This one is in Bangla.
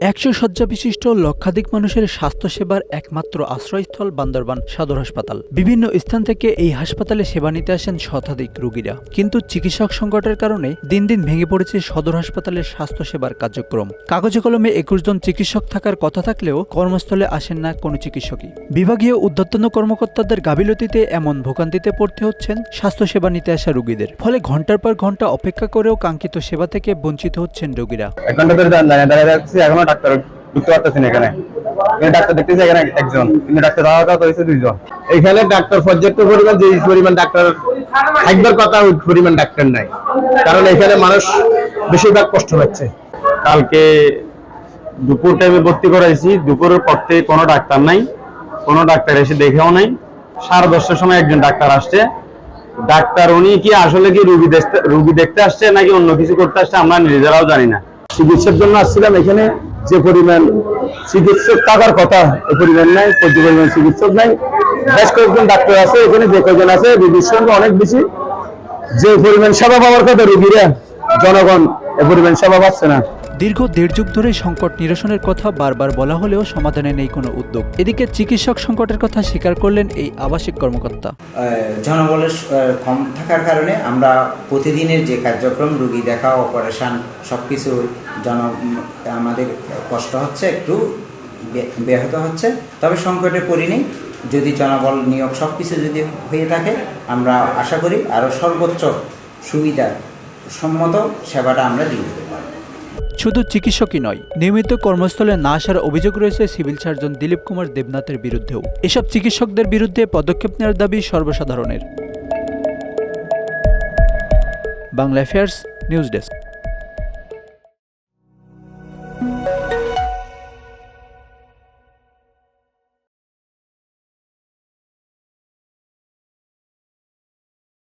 একশো শয্যা বিশিষ্ট লক্ষাধিক মানুষের স্বাস্থ্যসেবার একমাত্র আশ্রয়স্থল বান্দরবান সদর হাসপাতাল। বিভিন্ন স্থান থেকে এই হাসপাতালে সেবা নিতে আসেন শতাধিক রোগীরা। কিন্তু চিকিৎসক সংকটের কারণে দিন দিন ভেঙে পড়েছে সদর হাসপাতালের স্বাস্থ্যসেবার কার্যক্রম। কাগজে কলমে একুশ জন চিকিৎসক থাকার কথা থাকলেও কর্মস্থলে আসেন না কোনো চিকিৎসকই। বিভাগীয় উদ্যতন কর্মকর্তাদের গাবিলতিতে এমন ভোগান্তিতে পড়তে হচ্ছেন স্বাস্থ্যসেবা নিতে আসা রোগীদের। ফলে ঘণ্টার পর ঘণ্টা অপেক্ষা করেও কাঙ্ক্ষিত সেবা থেকে বঞ্চিত হচ্ছেন রোগীরা। ডাক্তার ঢুকতে পারতেছি না এখানে। ডাক্তার দেখতেছি এখানে একজন। কিন্তু ডাক্তার দেওয়া হয়েছে দুইজন। এখানে ডাক্তার পর্যাপ্ত পরিমাণ যে পরিমাণ ডাক্তার থাকবার কথা ওই পরিমাণ ডাক্তার নাই। কারণ এখানে মানুষ বেশিরভাগ কষ্ট পাচ্ছে। কালকে দুপুর টাইমে ভর্তি করাইছি। দুপুরের পর থেকে কোনো ডাক্তার নাই। কোনো ডাক্তার এসে দেখেও নাই। সাড়ে দশটার সময় একজন ডাক্তার আসছে। ডাক্তার উনি কি আসলে কি রুগী দেখতে রুগী দেখতে আসছে নাকি অন্য কিছু করতে আসছে আমরা নিজেরাও জানি না। চিকিৎসার জন্য আসছিলাম এখানে। যে পরিমাণ চিকিৎসক থাকার কথা, এ পরিমাণ নাই, প্রচুর পরিমাণ চিকিৎসক নাই। বেশ কয়েকজন ডাক্তার আছে, এখানে যে কয়েকজন আছে, রোগীর সঙ্গে অনেক বেশি। যে পরিমাণ সেবা পাওয়ার কথা রোগীরা, জনগণ, এ পরিমাণ সেবা পাচ্ছে না। দীর্ঘ দেড় যুগ ধরে সংকট নিরসনের কথা বারবার বলা হলেও সমাধানে নেই কোনো উদ্যোগ। এদিকে চিকিৎসক সংকটের কথা স্বীকার করলেন এই আবাসিক কর্মকর্তা। জনবলের কম থাকার কারণে আমরা প্রতিদিনের যে কার্যক্রম, রুগী দেখা অপারেশন সব কিছু জন, আমাদের কষ্ট হচ্ছে, একটু ব্যাহত হচ্ছে। তবে সংকটে পড়িনি। যদি জনবল নিয়োগ সব কিছু যদি হয়ে থাকে, আমরা আশা করি আরও সর্বোচ্চ সুবিধা সম্মত সেবাটা আমরা দিয়ে দেবো। শুধু চিকিৎসকই নয়, নিয়মিত কর্মস্থলে না আসার অভিযোগ রয়েছে সিভিল সার্জন দিলীপ কুমার দেবনাথের বিরুদ্ধেও। এসব চিকিৎসকদের বিরুদ্ধে পদক্ষেপ নেওয়ার দাবি সর্বসাধারণের। Bangla affairs news desk.